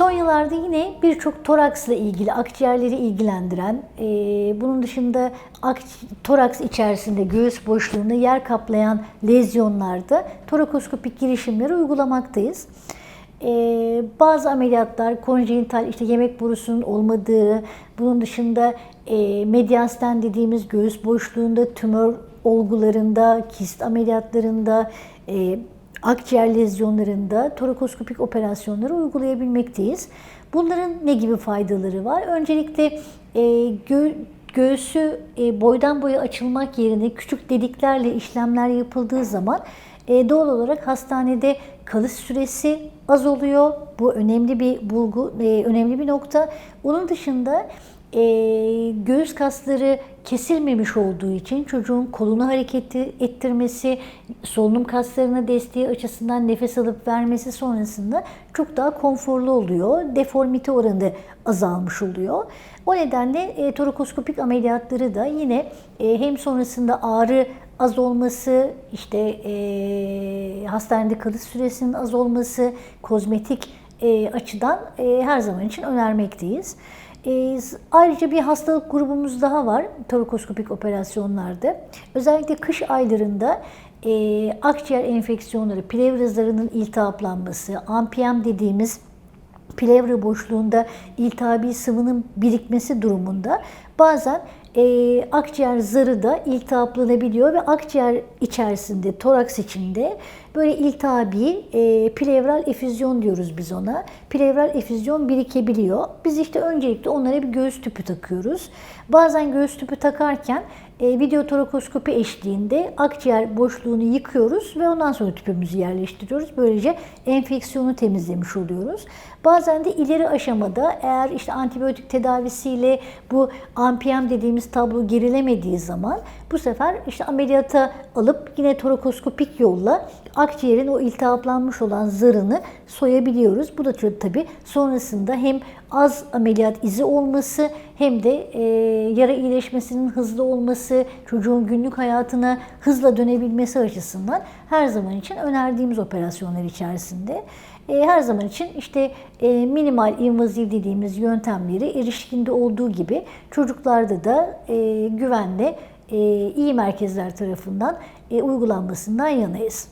Son yıllarda yine birçok toraksla ilgili, akciğerleri ilgilendiren, e, bunun dışında ak, toraks içerisinde göğüs boşluğunda yer kaplayan lezyonlarda torakoskopik girişimleri uygulamaktayız. E, bazı ameliyatlar konjenital işte yemek borusunun olmadığı, bunun dışında e, medyasten dediğimiz göğüs boşluğunda tümör olgularında, kist ameliyatlarında, e, akciğer lezyonlarında torakoskopik operasyonları uygulayabilmekteyiz. Bunların ne gibi faydaları var? Öncelikle e, gö- göğsü e, boydan boya açılmak yerine küçük deliklerle işlemler yapıldığı zaman e, doğal olarak hastanede kalış süresi az oluyor. Bu önemli bir bulgu, e, önemli bir nokta. Onun dışında e, göğüs kasları kesilmemiş olduğu için çocuğun kolunu hareket ettirmesi, solunum kaslarına desteği açısından nefes alıp vermesi sonrasında çok daha konforlu oluyor. Deformite oranı azalmış oluyor. O nedenle e, torakoskopik ameliyatları da yine e, hem sonrasında ağrı az olması, işte e, hastanede kalış süresinin az olması, kozmetik e, açıdan e, her zaman için önermekteyiz. E, ayrıca bir hastalık grubumuz daha var torakoskopik operasyonlarda. Özellikle kış aylarında e, akciğer enfeksiyonları, plevra zarının iltihaplanması, ampiyem dediğimiz plevra boşluğunda iltihabi sıvının birikmesi durumunda bazen e, akciğer zarı da iltihaplanabiliyor ve akciğer içerisinde, toraks içinde böyle iltihabi e, plevral efüzyon diyoruz biz ona. Plevral efüzyon birikebiliyor. Biz işte öncelikle onlara bir göğüs tüpü takıyoruz. Bazen göğüs tüpü takarken e, video torakoskopi eşliğinde akciğer boşluğunu yıkıyoruz ve ondan sonra tüpümüzü yerleştiriyoruz. Böylece enfeksiyonu temizlemiş oluyoruz. Bazen de ileri aşamada eğer işte antibiyotik tedavisiyle bu ampiyem dediğimiz tablo gerilemediği zaman bu sefer işte ameliyata alıp yine torakoskopik yolla akciğerin o iltihaplanmış olan zarını soyabiliyoruz. Bu da tabii sonrasında hem az ameliyat izi olması hem de e, yara iyileşmesinin hızlı olması, çocuğun günlük hayatına hızla dönebilmesi açısından her zaman için önerdiğimiz operasyonlar içerisinde. E, her zaman için işte e, minimal invaziv dediğimiz yöntemleri erişkinde olduğu gibi çocuklarda da e, güvenle e, iyi merkezler tarafından e, uygulanmasından yanayız.